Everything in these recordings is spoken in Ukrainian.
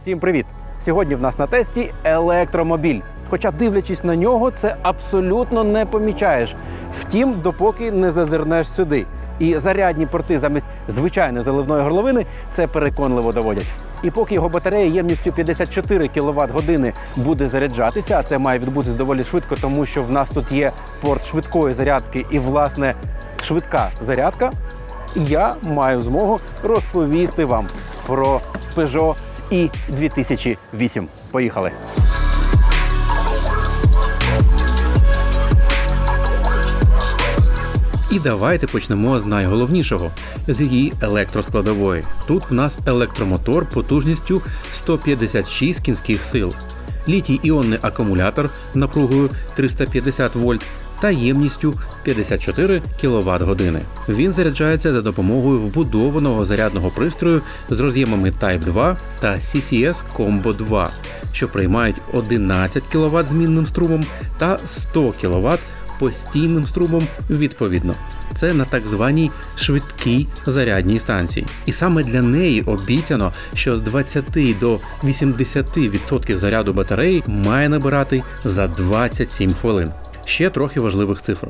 Всім привіт! Сьогодні в нас на тесті електромобіль. Хоча, дивлячись на нього, це абсолютно не помічаєш. Втім, допоки не зазирнеш сюди. І зарядні порти замість звичайної заливної горловини це переконливо доводять. І поки його батарея ємністю 54 кВт години буде заряджатися, а це має відбутись доволі швидко, тому що в нас тут є порт швидкої зарядки і, власне, швидка зарядка. Я маю змогу розповісти вам про Peugeot і 2008. Поїхали. І давайте почнемо з найголовнішого з її електроскладової. Тут в нас електромотор потужністю 156 кінських сил, літій іонний акумулятор напругою 350 вольт та ємністю 54 кВт години. Він заряджається за допомогою вбудованого зарядного пристрою з роз'ємами Type 2 та CCS Combo 2, що приймають 11 кВт змінним струмом та 100 кВт постійним струмом відповідно. Це на так званій швидкій зарядній станції. І саме для неї обіцяно, що з 20 до 80% заряду батареї має набирати за 27 хвилин. Ще трохи важливих цифр.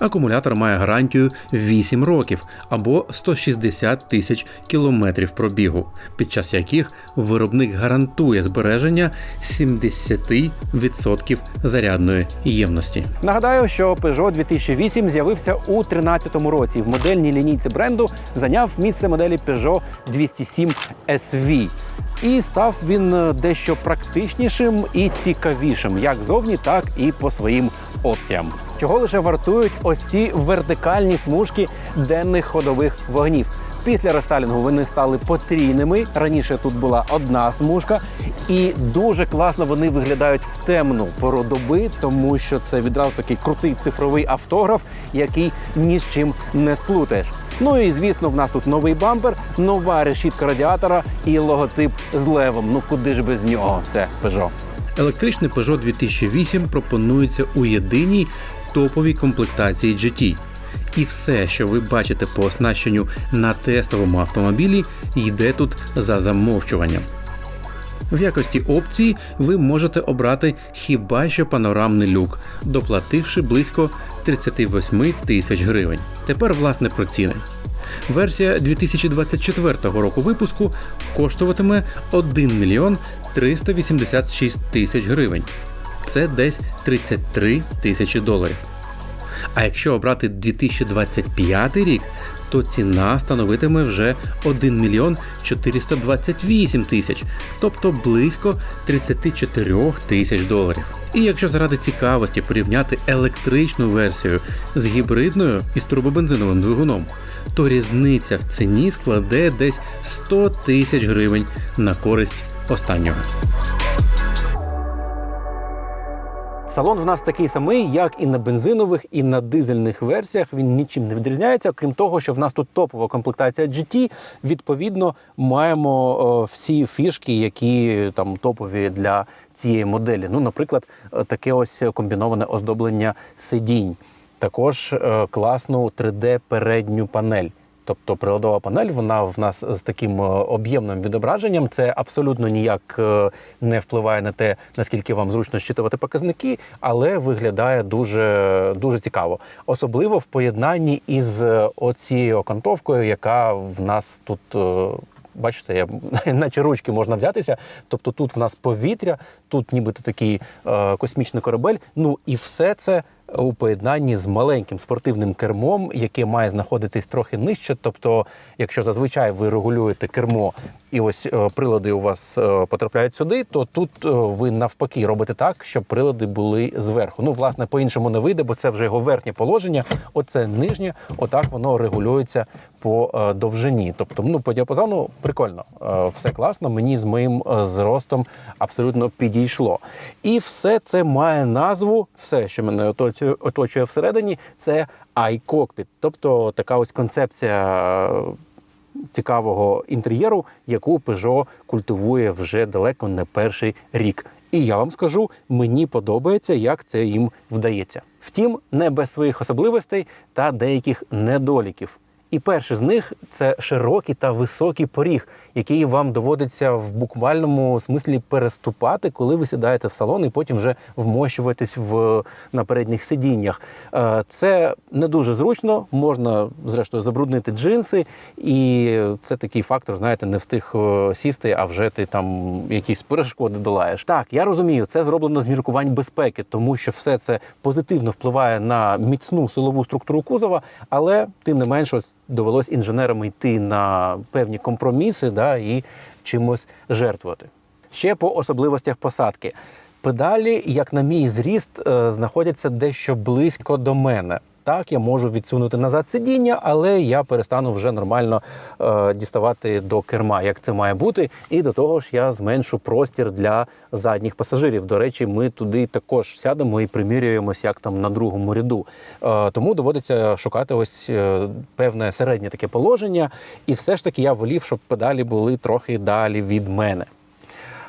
Акумулятор має гарантію 8 років або 160 тисяч кілометрів пробігу, під час яких виробник гарантує збереження 70% зарядної ємності. Нагадаю, що Peugeot 2008 з'явився у 2013 році. В модельній лінійці бренду зайняв місце моделі Peugeot 207 SV. І став він е, дещо практичнішим і цікавішим, як зовні, так і по своїм опціям. Чого лише вартують ось ці вертикальні смужки денних ходових вогнів. Після рестайлінгу вони стали потрійними. Раніше тут була одна смужка, і дуже класно вони виглядають в темну пору доби, тому що це відразу такий крутий цифровий автограф, який ні з чим не сплутаєш. Ну і звісно, в нас тут новий бампер, нова решітка радіатора і логотип з левом. Ну куди ж без нього? Це Peugeot. Електричний Peugeot 2008 пропонується у єдиній топовій комплектації GT. І все, що ви бачите по оснащенню на тестовому автомобілі, йде тут за замовчуванням. В якості опції ви можете обрати хіба що панорамний люк, доплативши близько 38 тисяч гривень. Тепер власне про ціни. Версія 2024 року випуску коштуватиме 1 мільйон 386 тисяч гривень. Це десь 33 тисячі доларів. А якщо обрати 2025 рік, то ціна становитиме вже 1 мільйон 428 тисяч, тобто близько 34 тисяч доларів. І якщо заради цікавості порівняти електричну версію з гібридною із турбобензиновим двигуном, то різниця в ціні складе десь 100 тисяч гривень на користь останнього. Салон в нас такий самий, як і на бензинових, і на дизельних версіях. Він нічим не відрізняється, крім того, що в нас тут топова комплектація GT. Відповідно, маємо о, всі фішки, які там топові для цієї моделі. Ну, наприклад, е, таке ось комбіноване оздоблення сидінь. Також е, класну 3D передню панель. Тобто приладова панель, вона в нас з таким е, об'ємним відображенням. Це абсолютно ніяк е, не впливає на те, наскільки вам зручно щитувати показники, але виглядає дуже, дуже цікаво. Особливо в поєднанні із е, оцією окантовкою, яка в нас тут. Бачите, я наче ручки можна взятися. Тобто тут в нас повітря, тут нібито такий е, космічний корабель. Ну і все це у поєднанні з маленьким спортивним кермом, яке має знаходитись трохи нижче. Тобто, якщо зазвичай ви регулюєте кермо і ось е, прилади у вас е, потрапляють сюди, то тут е, ви навпаки робите так, щоб прилади були зверху. Ну, власне, по-іншому не вийде, бо це вже його верхнє положення. Оце нижнє, отак воно регулюється по е, довжині. Тобто, ну по діапазону прикольно, Е, все класно. Мені з моїм е, зростом абсолютно підійшло. І все це має назву, все, що мене оточує, всередині, це iCockpit. Тобто така ось концепція. Цікавого інтер'єру, яку Peugeot культивує вже далеко не перший рік. І я вам скажу, мені подобається, як це їм вдається. Втім, не без своїх особливостей та деяких недоліків. І перший з них це широкий та високий поріг, який вам доводиться в буквальному смислі переступати, коли ви сідаєте в салон і потім вже вмощуватись в на передніх сидіннях. Е, Це не дуже зручно, можна зрештою забруднити джинси, і це такий фактор, знаєте, не встиг е, сісти, а вже ти там якісь перешкоди долаєш. Так, я розумію, це зроблено з міркувань безпеки, тому що все це позитивно впливає на міцну силову структуру кузова, але тим не менш, ось довелось інженерам йти на певні компроміси да, і чимось жертвувати. Ще по особливостях посадки. Педалі, як на мій зріст, е, знаходяться дещо близько до мене. Так, я можу відсунути назад сидіння, але я перестану вже нормально е, діставати до керма, як це має бути. І до того ж, я зменшу простір для задніх пасажирів. До речі, ми туди також сядемо і примірюємось, як там на другому ряду. Е, тому доводиться шукати ось е, певне середнє таке положення. І все ж таки я волів, щоб педалі були трохи далі від мене.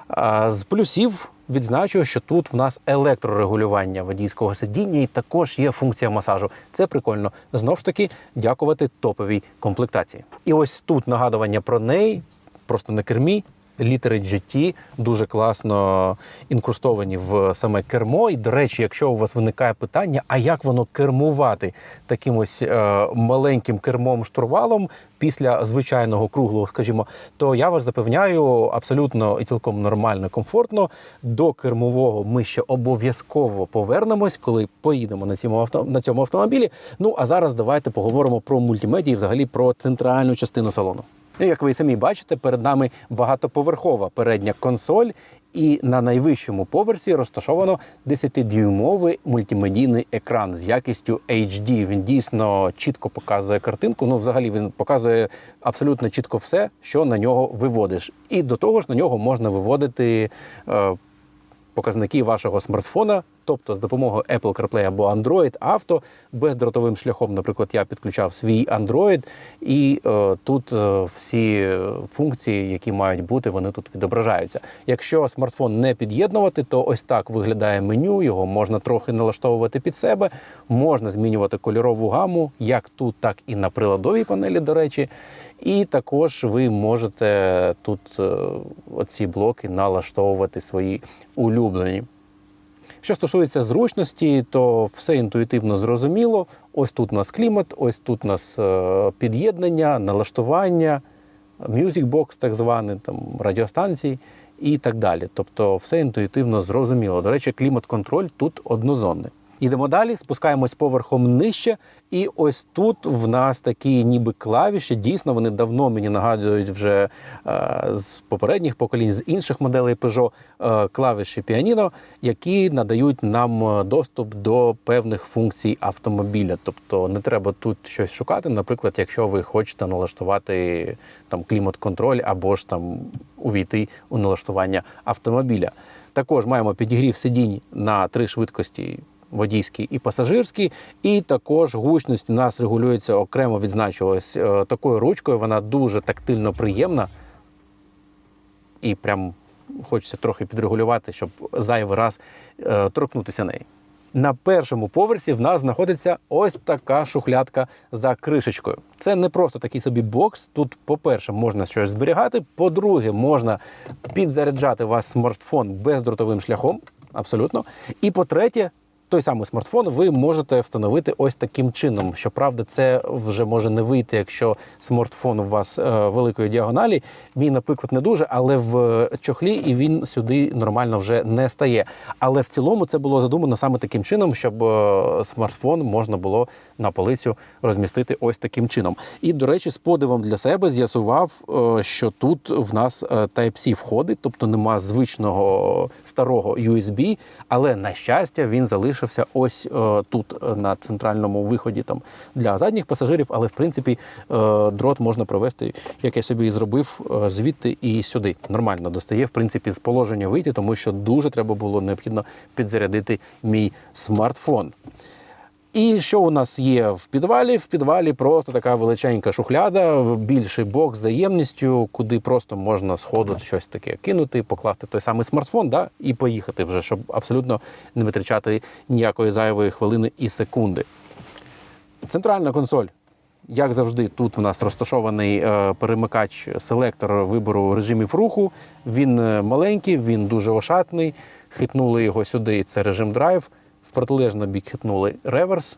А З плюсів відзначу, що тут в нас електрорегулювання водійського сидіння і також є функція масажу. Це прикольно. Знов ж таки, дякувати топовій комплектації. І ось тут нагадування про неї, просто на кермі. Літери GT дуже класно інкрустовані в саме кермо. І, до речі, якщо у вас виникає питання, а як воно кермувати таким ось е, маленьким кермом штурвалом після звичайного круглого, скажімо, то я вас запевняю, абсолютно і цілком нормально, комфортно. До кермового ми ще обов'язково повернемось, коли поїдемо на цьому авто на цьому автомобілі. Ну а зараз давайте поговоримо про мультимедію, і взагалі про центральну частину салону. Ну, як ви самі бачите, перед нами багатоповерхова передня консоль, і на найвищому поверсі розташовано 10-дюймовий мультимедійний екран з якістю HD. Він дійсно чітко показує картинку. Ну, взагалі, він показує абсолютно чітко все, що на нього виводиш. І до того ж на нього можна виводити. Е, Показники вашого смартфона, тобто з допомогою Apple CarPlay або Android Auto, бездротовим шляхом, наприклад, я підключав свій Android, і е, тут е, всі функції, які мають бути, вони тут відображаються. Якщо смартфон не під'єднувати, то ось так виглядає меню. Його можна трохи налаштовувати під себе, можна змінювати кольорову гаму, як тут, так і на приладовій панелі, до речі. І також ви можете тут е, оці блоки налаштовувати свої улюблені. Що стосується зручності, то все інтуїтивно зрозуміло. Ось тут у нас клімат, ось тут у нас е, під'єднання, налаштування, мюзикбокс, так званий, там, радіостанції і так далі. Тобто все інтуїтивно зрозуміло. До речі, клімат-контроль тут однозонний. Йдемо далі, спускаємось поверхом нижче, і ось тут в нас такі ніби клавіші. Дійсно, вони давно мені нагадують вже е, з попередніх поколінь, з інших моделей Peugeot, е, клавіші піаніно, які надають нам е, доступ до певних функцій автомобіля. Тобто не треба тут щось шукати. Наприклад, якщо ви хочете налаштувати там клімат-контроль або ж там увійти у налаштування автомобіля. Також маємо підігрів сидінь на три швидкості водійський і пасажирський, і також гучність у нас регулюється окремо відзначилось е, такою ручкою. Вона дуже тактильно приємна і прям хочеться трохи підрегулювати, щоб зайвий раз е, торкнутися неї. На першому поверсі в нас знаходиться ось така шухлядка за кришечкою. Це не просто такий собі бокс. Тут, по-перше, можна щось зберігати. По-друге, можна підзаряджати ваш смартфон бездротовим шляхом. Абсолютно. І по-третє, той самий смартфон ви можете встановити ось таким чином. Щоправда, це вже може не вийти, якщо смартфон у вас е, великої діагоналі. Мій, наприклад, не дуже, але в чохлі і він сюди нормально вже не стає. Але в цілому це було задумано саме таким чином, щоб е, смартфон можна було на полицю розмістити ось таким чином. І, до речі, з подивом для себе з'ясував, е, що тут в нас Type-C входить, тобто нема звичного старого USB, але на щастя він залишився ось е, тут е, на центральному виході там для задніх пасажирів. Але в принципі е, дрот можна провести, як я собі і зробив, е, звідти і сюди. Нормально достає в принципі з положення вийти, тому що дуже треба було необхідно підзарядити мій смартфон. І що у нас є в підвалі? В підвалі просто така величенька шухляда, більший бокс з заємністю, куди просто можна сходу щось таке кинути, покласти той самий смартфон, да, і поїхати вже, щоб абсолютно не витрачати ніякої зайвої хвилини і секунди. Центральна консоль Як завжди, тут у нас розташований е, перемикач селектор вибору режимів руху. Він е, маленький, він дуже ошатний. Хитнули його сюди, це режим драйв. В протилежний бік хитнули реверс,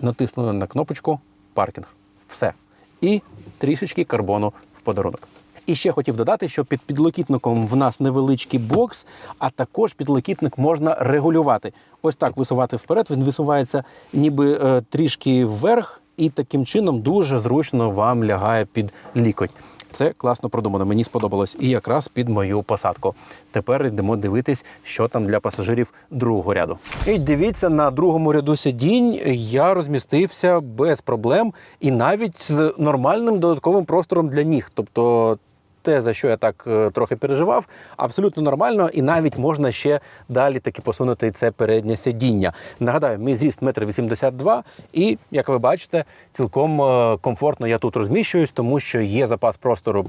натиснули на кнопочку паркінг. Все. І трішечки карбону в подарунок. І ще хотів додати, що під підлокітником в нас невеличкий бокс, а також підлокітник можна регулювати. Ось так висувати вперед. Він висувається ніби е, трішки вверх, і таким чином дуже зручно вам лягає під лікоть. Це класно продумано. Мені сподобалось і якраз під мою посадку. Тепер йдемо дивитись, що там для пасажирів другого ряду. І дивіться, на другому ряду сидінь я розмістився без проблем і навіть з нормальним додатковим простором для ніг. Тобто те, за що я так е, трохи переживав, абсолютно нормально, і навіть можна ще далі таки посунути це переднє сидіння. Нагадаю, мій зріст 1,82 м, і як ви бачите, цілком е, комфортно я тут розміщуюсь, тому що є запас простору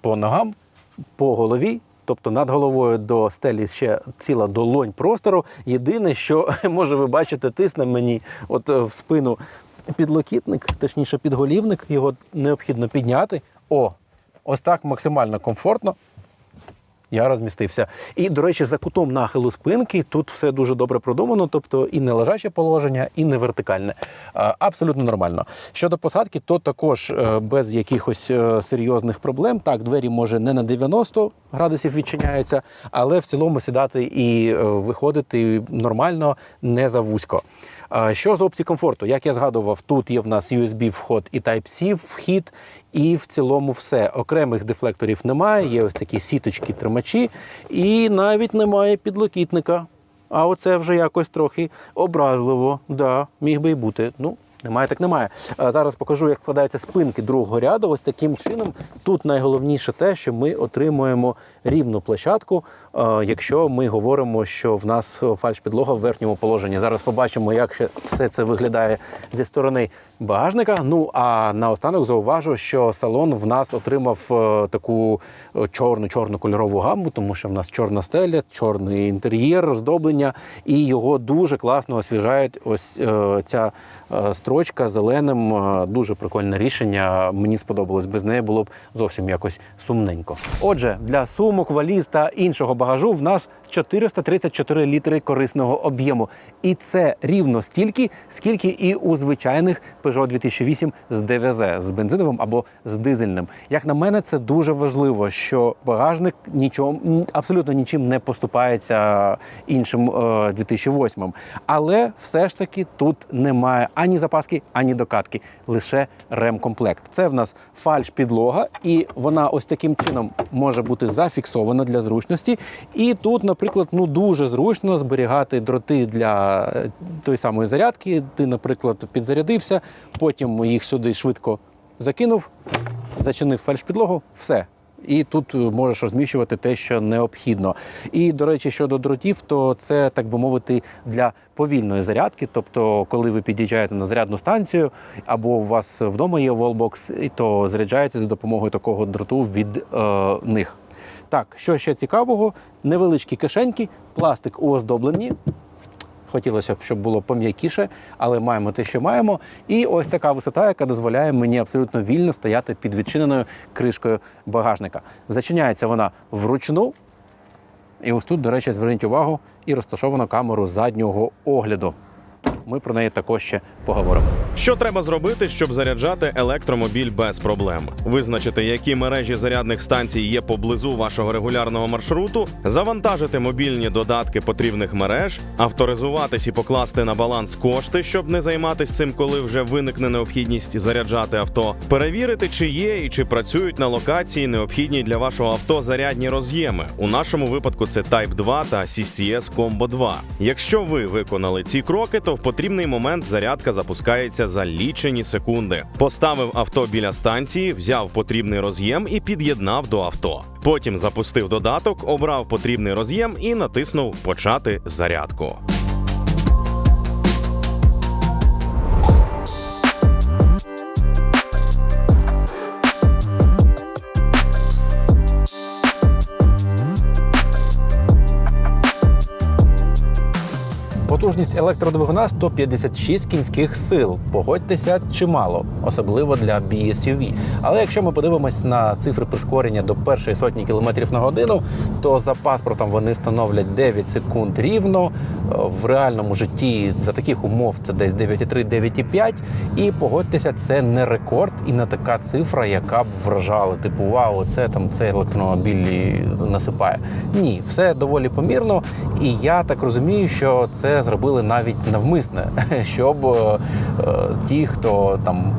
по ногам, по голові. Тобто над головою до стелі ще ціла долонь простору. Єдине, що може ви бачите, тисне мені от е, в спину підлокітник, точніше підголівник, його необхідно підняти. О, ось так максимально комфортно. Я розмістився. І, до речі, за кутом нахилу спинки тут все дуже добре продумано, тобто і не лежаче положення, і не вертикальне. Абсолютно нормально. Щодо посадки, то також е, без якихось е, серйозних проблем. Так, двері може не на 90 градусів відчиняються, але в цілому сідати і е, виходити нормально, не завузько. Що з опцій комфорту? Як я згадував, тут є в нас USB вход і Type-C вхід, і в цілому все. Окремих дефлекторів немає, є ось такі сіточки, тримачі, і навіть немає підлокітника. А оце вже якось трохи образливо. Да, міг би й бути. Ну, немає, так немає. Зараз покажу, як складаються спинки другого ряду. Ось таким чином. Тут найголовніше те, що ми отримуємо рівну площадку, е, якщо ми говоримо, що в нас фальш-підлога в верхньому положенні. Зараз побачимо, як все це виглядає зі сторони багажника. Ну а наостанок зауважу, що салон в нас отримав е, таку чорну чорну кольорову гамму, тому що в нас чорна стеля, чорний інтер'єр, оздоблення, і його дуже класно освіжають. Ось е, ця е, строчка зеленим. Е, Дуже прикольне рішення. Мені сподобалось. Без неї було б зовсім якось сумненько. Отже, для сумок, валіз та іншого багажу в нас 434 літри корисного об'єму. І це рівно стільки, скільки і у звичайних Peugeot 2008 з ДВЗ, з бензиновим або з дизельним. Як на мене, це дуже важливо, що багажник нічого абсолютно нічим не поступається іншим е, 2008. Але все ж таки тут немає ані запаски, ані докатки, лише ремкомплект. Це в нас фальш-підлога, і вона ось таким чином може бути зафіксована для зручності. І тут, наприклад, ну дуже зручно зберігати дроти для е, тої самої зарядки. Ти, наприклад, підзарядився, потім їх сюди швидко закинув, зачинив фальш-підлогу, все. І тут е, можеш розміщувати те, що необхідно. І до речі, щодо дротів, то це так би мовити для повільної зарядки. Тобто, коли ви під'їжджаєте на зарядну станцію, або у вас вдома є волбокс, то заряджається за допомогою такого дроту від е, них. Так, що ще цікавого, невеличкі кишеньки, пластик у оздобленні. Хотілося б, щоб було пом'якіше, але маємо те, що маємо. І ось така висота, яка дозволяє мені абсолютно вільно стояти під відчиненою кришкою багажника. Зачиняється вона вручну. І ось тут, до речі, зверніть увагу і розташовано камеру заднього огляду. Ми про неї також ще поговоримо. Що треба зробити, щоб заряджати електромобіль без проблем? Визначити, які мережі зарядних станцій є поблизу вашого регулярного маршруту, завантажити мобільні додатки потрібних мереж, авторизуватись і покласти на баланс кошти, щоб не займатися цим, коли вже виникне необхідність заряджати авто, перевірити, чи є і чи працюють на локації необхідні для вашого авто зарядні роз'єми. У нашому випадку це Type 2 та CCS Combo 2. Якщо ви виконали ці кроки, то в потрібний момент зарядка запускається за лічені секунди. Поставив авто біля станції, взяв потрібний роз'єм і під'єднав до авто. Потім запустив додаток, обрав потрібний роз'єм і натиснув Почати зарядку. Потужність електродвигуна 156 кінських сил. Погодьтеся, чимало, особливо для BSUV. Але якщо ми подивимось на цифри прискорення до першої сотні кілометрів на годину, то за паспортом вони становлять 9 секунд рівно. В реальному житті за таких умов це десь 9,3-9,5. І погодьтеся, це не рекорд і не така цифра, яка б вражала. Типу, вау, це там цей електромобіль насипає. Ні, все доволі помірно. І я так розумію, що це зробили навіть навмисне, щоб е, е, ті, хто там.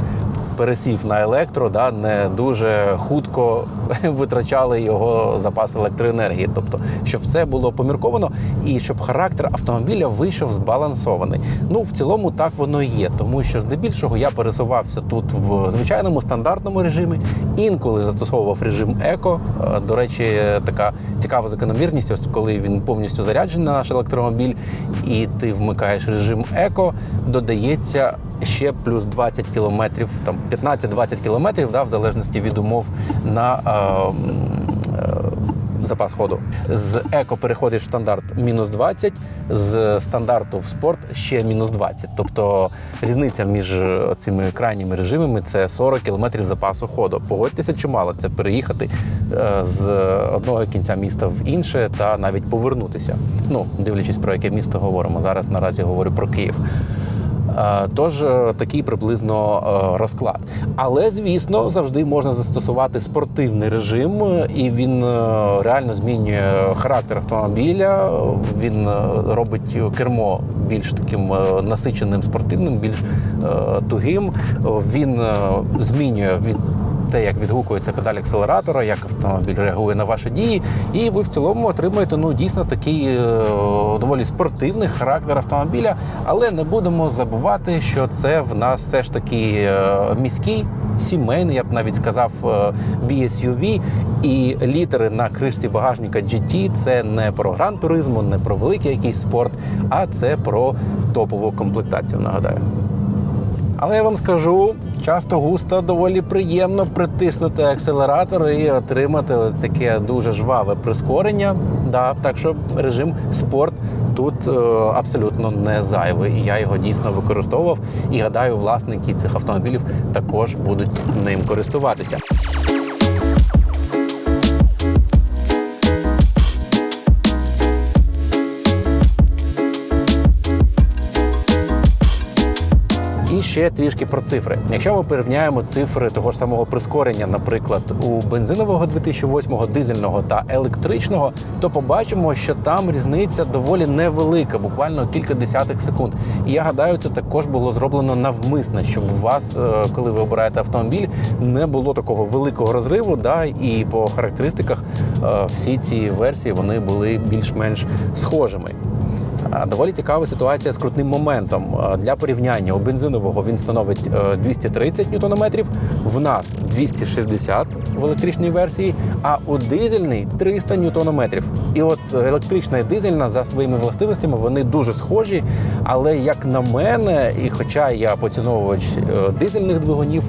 Пересів на електро, да, не дуже хутко витрачали його запас електроенергії. Тобто, щоб це було помірковано і щоб характер автомобіля вийшов збалансований. Ну, в цілому так воно і є, тому що здебільшого я пересувався тут в звичайному стандартному режимі, інколи застосовував режим еко. Е, До речі, така цікава закономірність, ось коли він повністю заряджений на наш електромобіль, і ти вмикаєш режим еко, додається ще плюс 20 кілометрів, там 15-20 кілометрів, да, в залежності від умов на е, е, запас ходу. З еко переходиш в стандарт мінус 20, з стандарту в спорт ще мінус 20. Тобто різниця між цими крайніми режимами це 40 кілометрів запасу ходу. Погодьтеся, чимало це переїхати е, з одного кінця міста в інше та навіть повернутися. Ну, дивлячись про яке місто говоримо. Зараз наразі говорю про Київ. Е, Тож е, такий приблизно е, розклад. Але звісно, завжди можна застосувати спортивний режим, і він реально змінює характер автомобіля. Він робить кермо більш таким насиченим спортивним, більш тугим. Він змінює від те, як відгукується педаль акселератора, як автомобіль реагує на ваші дії, і ви в цілому отримаєте ну дійсно такий е, доволі спортивний характер автомобіля. Але не будемо забувати, що це в нас все ж таки е, міський. Сімейний, я б навіть сказав, е, BSUV, і літери на кришці багажника GT – це не про гран туризму, не про великий якийсь спорт, а це про топову комплектацію. Нагадаю. Але я вам скажу, часто густо доволі приємно притиснути акселератор і отримати ось таке дуже жваве прискорення. Да, так що режим спорт тут е, абсолютно не зайвий. І я його дійсно використовував. І гадаю, власники цих автомобілів також будуть ним користуватися. Ще трішки про цифри. Якщо ми порівняємо цифри того ж самого прискорення, наприклад, у бензинового 2008 дизельного та електричного, то побачимо, що там різниця доволі невелика, буквально кілька десятих секунд. І я гадаю, це також було зроблено навмисно, щоб у вас, е, коли ви обираєте автомобіль, не було такого великого розриву. Да, і по характеристиках е, всі ці версії вони були більш-менш схожими. Доволі цікава ситуація з крутним моментом. Для порівняння у бензинового він становить е, 230 ньютонометрів, в нас 260 в електричній версії, а у дизельній 300 ньютонометрів. І от електрична і дизельна за своїми властивостями вони дуже схожі. Але як на мене, і хоча я поціновувач е, дизельних двигунів,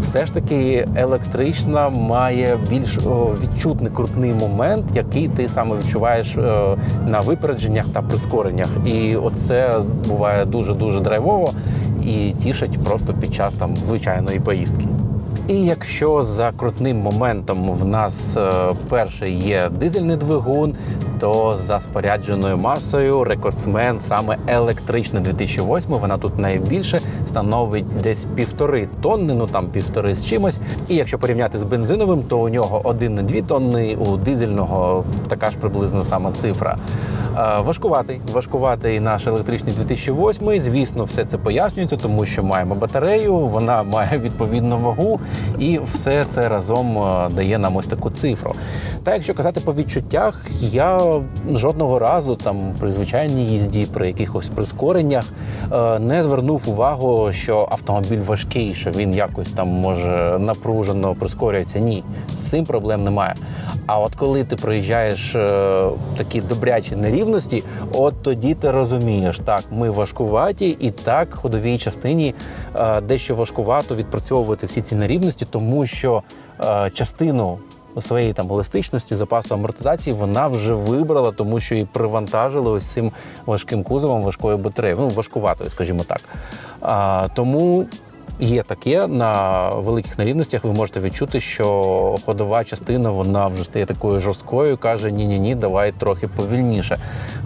все ж таки електрична має більш відчутний крутний момент, який ти саме відчуваєш е, на випередженнях та прискореннях. І оце буває дуже дуже драйвово і тішить просто під час там звичайної поїздки. І якщо за крутним моментом в нас е, перший є дизельний двигун, то за спорядженою масою рекордсмен саме електричний 2008, вона тут найбільше становить десь півтори тонни, ну там півтори з чимось. І якщо порівняти з бензиновим, то у нього 1,2 тонни, у дизельного така ж приблизно сама цифра. Е, Важкуватий, важкуватий наш електричний 2008. Звісно, все це пояснюється, тому що маємо батарею, вона має відповідну вагу, і все це разом е, дає нам ось таку цифру. Та якщо казати по відчуттях, я жодного разу там при звичайній їзді, при якихось прискореннях е, не звернув увагу, що автомобіль важкий, що він якось там може напружено прискорюється. Ні, з цим проблем немає. А от коли ти проїжджаєш е, такі добрячі нерівності, от тоді ти розумієш, так, ми важкуваті, і так ходовій частині е, дещо важкувато відпрацьовувати всі ці нерівності, тому що е, частину своєї там еластичності, запасу амортизації вона вже вибрала, тому що і привантажили ось цим важким кузовом, важкою батареєю, ну важкуватою, скажімо так. А, тому Є таке на великих нерівностях. Ви можете відчути, що ходова частина вона вже стає такою жорсткою, каже: ні, ні, давай трохи повільніше.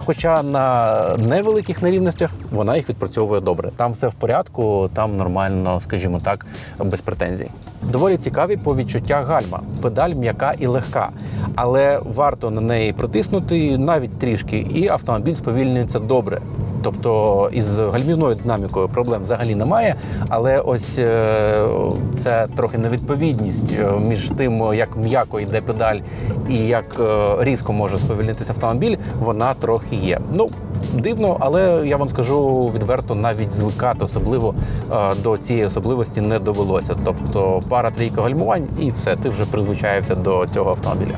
Хоча на невеликих нерівностях вона їх відпрацьовує добре. Там все в порядку, там нормально, скажімо так, без претензій. Доволі цікаві по відчуттях гальма. Педаль м'яка і легка, але варто на неї протиснути навіть трішки, і автомобіль сповільнюється добре. Тобто із гальмівною динамікою проблем взагалі немає, але ось е, це трохи невідповідність е, між тим, як м'яко йде педаль і як е, різко може сповільнитися автомобіль, вона трохи є. Ну дивно, але я вам скажу відверто, навіть звикати особливо до цієї особливості не довелося. Тобто пара трійка гальмувань, і все, ти вже призвичаєшся до цього автомобіля.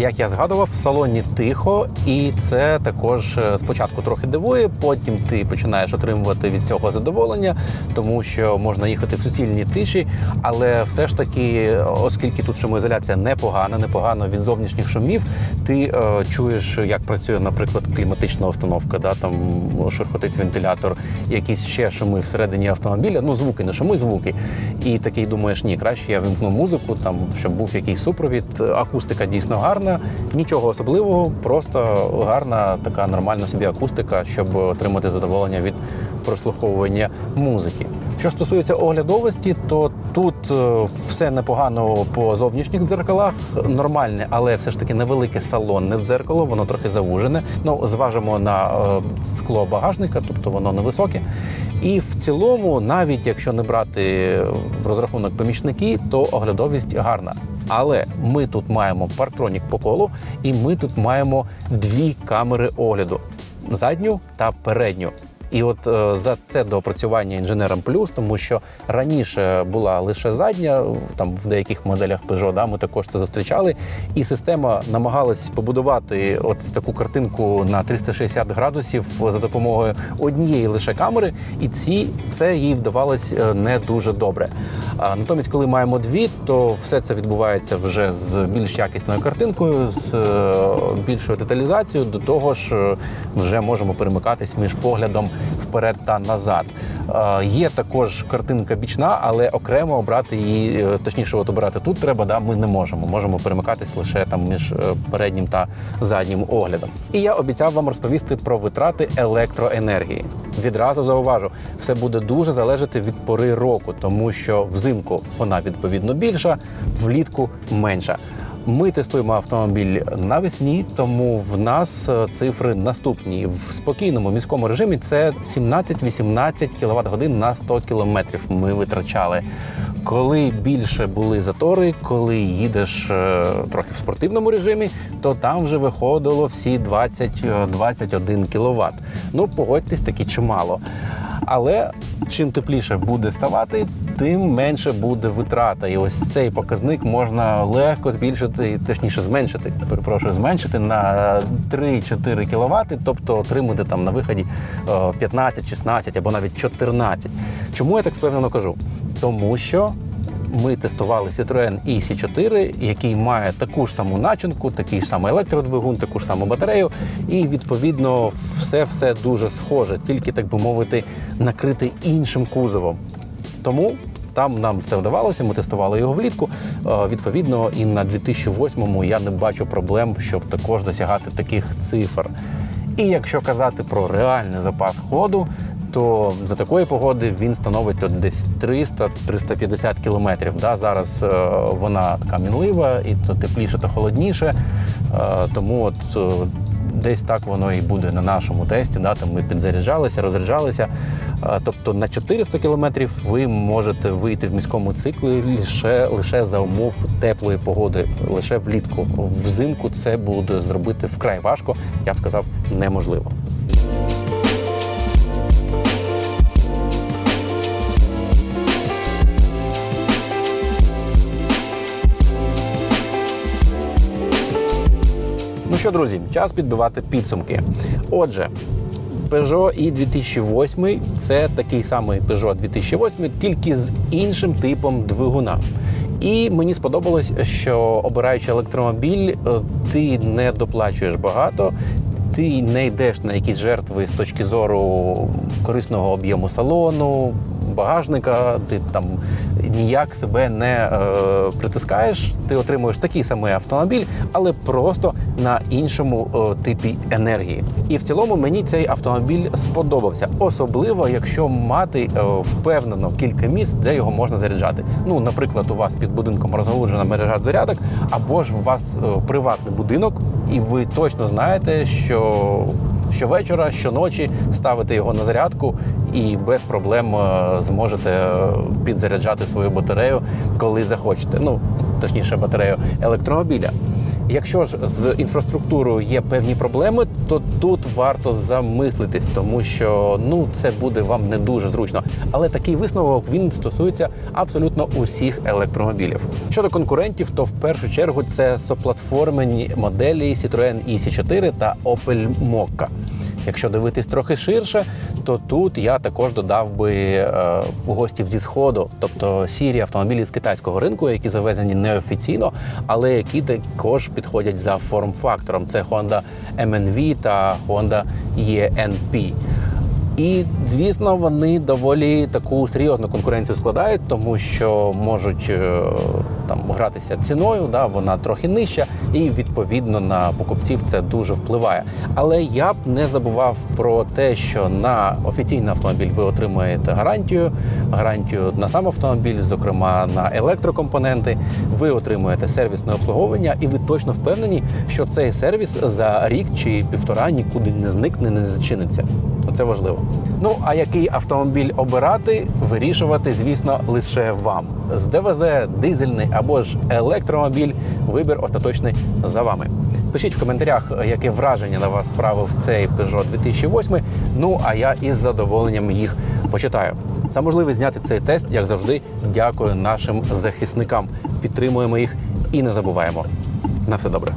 Як я згадував, в салоні тихо, і це також е, спочатку трохи дивує, потім ти починаєш отримувати від цього задоволення, тому що можна їхати в суцільній тиші, але все ж таки, оскільки тут шумоізоляція непогана, непогано від зовнішніх шумів, ти е, чуєш, як працює, наприклад, кліматична установка, да, там шурхотить вентилятор, якісь ще шуми всередині автомобіля, ну звуки, не шуми, звуки. І такий думаєш, ні, краще я вимкну музику, там щоб був якийсь супровід, акустика дійсно гарна, нічого особливого, просто гарна така нормальна собі акустика, щоб отримати задоволення від прослуховування музики. Що стосується оглядовості, то тут е, все непогано по зовнішніх дзеркалах, нормальне, але все ж таки невелике салонне дзеркало, воно трохи завужене. Ну, зважимо на е, скло багажника, тобто воно невисоке. І в цілому, навіть якщо не брати в розрахунок помічники, то оглядовість гарна. Але ми тут маємо парктронік по колу, і ми тут маємо дві камери огляду: задню та передню. І от е, за це доопрацювання інженерам плюс, тому що раніше була лише задня, там в деяких моделях Peugeot, да, ми також це зустрічали. І система намагалась побудувати от таку картинку на 360 градусів за допомогою однієї лише камери, і ці це їй вдавалось е, не дуже добре. А натомість, коли маємо дві, то все це відбувається вже з більш якісною картинкою, з е, більшою деталізацією. До того ж, вже можемо перемикатись між поглядом вперед та назад. Е, Є також картинка бічна, але окремо обрати її, е, точніше, от обирати тут треба, да, ми не можемо. Можемо перемикатись лише там між е, переднім та заднім оглядом. І я обіцяв вам розповісти про витрати електроенергії. Відразу зауважу, все буде дуже залежати від пори року, тому що взимку вона відповідно більша, влітку менша. Ми тестуємо автомобіль навесні, тому в нас е, цифри наступні. В спокійному міському режимі це 17-18 кВт годин на 100 кілометрів. Ми витрачали. Коли більше були затори, коли їдеш е, трохи в спортивному режимі, то там вже виходило всі 20-21 кВт. Ну, погодьтесь, таки чимало. Але чим тепліше буде ставати, тим менше буде витрата. І ось цей показник можна легко збільшити, точніше зменшити. Перепрошую, зменшити на 3-4 кВт, тобто отримати там на виході е, 15, 16 або навіть 14. Чому я так впевнено кажу? Тому що ми тестували Citroën EC4, який має таку ж саму начинку, такий ж самий електродвигун, таку ж саму батарею, і відповідно все все дуже схоже, тільки так би мовити, накрити іншим кузовом. Тому там нам це вдавалося. Ми тестували його влітку. Е, Відповідно, і на 2008-му я не бачу проблем, щоб також досягати таких цифр. І якщо казати про реальний запас ходу, то за такої погоди він становить от десь 300-350 кілометрів. Да? Зараз е, вона така мінлива, і то тепліше, то холодніше. Е, тому от е, десь так воно і буде на нашому тесті. Да? Там ми підзаряджалися, розряджалися. Тобто на 400 кілометрів ви можете вийти в міському циклі лише, лише за умов теплої погоди, лише влітку. Взимку це буде зробити вкрай важко, я б сказав, неможливо. Що, друзі, час підбивати підсумки. Отже, Peugeot i 2008 це такий самий Peugeot 2008, тільки з іншим типом двигуна. І мені сподобалось, що обираючи електромобіль, е, ти не доплачуєш багато. Ти не йдеш на якісь жертви з точки зору корисного об'єму салону, багажника, ти там ніяк себе не е, притискаєш. Ти отримуєш такий самий автомобіль, але просто на іншому е, типі енергії. І в цілому мені цей автомобіль сподобався, особливо якщо мати е, впевнено кілька місць, де його можна заряджати. Ну, наприклад, у вас під будинком розгалуджена мережа зарядок, або ж у вас е, приватний будинок, і ви точно знаєте, що щовечора, щоночі ставите його на зарядку і без проблем зможете підзаряджати свою батарею, коли захочете. Ну, точніше, батарею електромобіля. Якщо ж з інфраструктурою є певні проблеми, то тут варто замислитись, тому що ну це буде вам не дуже зручно. Але такий висновок він стосується абсолютно усіх електромобілів. Щодо конкурентів, то в першу чергу це соплатформені моделі Citroen EC4 та Opel Mokka. Якщо дивитись трохи ширше, то тут я також додав би е, гостів зі сходу, тобто сірі автомобілі з китайського ринку, які завезені неофіційно, але які також підходять за форм-фактором. Це Honda MNV та Honda ENP. І звісно, вони доволі таку серйозну конкуренцію складають, тому що можуть е, там гратися ціною, да, вона трохи нижча, і відповідно на покупців це дуже впливає. Але я б не забував про те, що на офіційний автомобіль ви отримуєте гарантію, гарантію на сам автомобіль, зокрема на електрокомпоненти. Ви отримуєте сервісне обслуговування, і ви точно впевнені, що цей сервіс за рік чи півтора нікуди не зникне, не зачиниться. Це важливо. Ну а який автомобіль обирати, вирішувати, звісно, лише вам. З ДВЗ, дизельний або ж електромобіль. Вибір остаточний за вами. Пишіть в коментарях, яке враження на вас справив цей Peugeot 2008. Ну а я із задоволенням їх почитаю. За можливість зняти цей тест, як завжди, дякую нашим захисникам. Підтримуємо їх і не забуваємо. На все добре.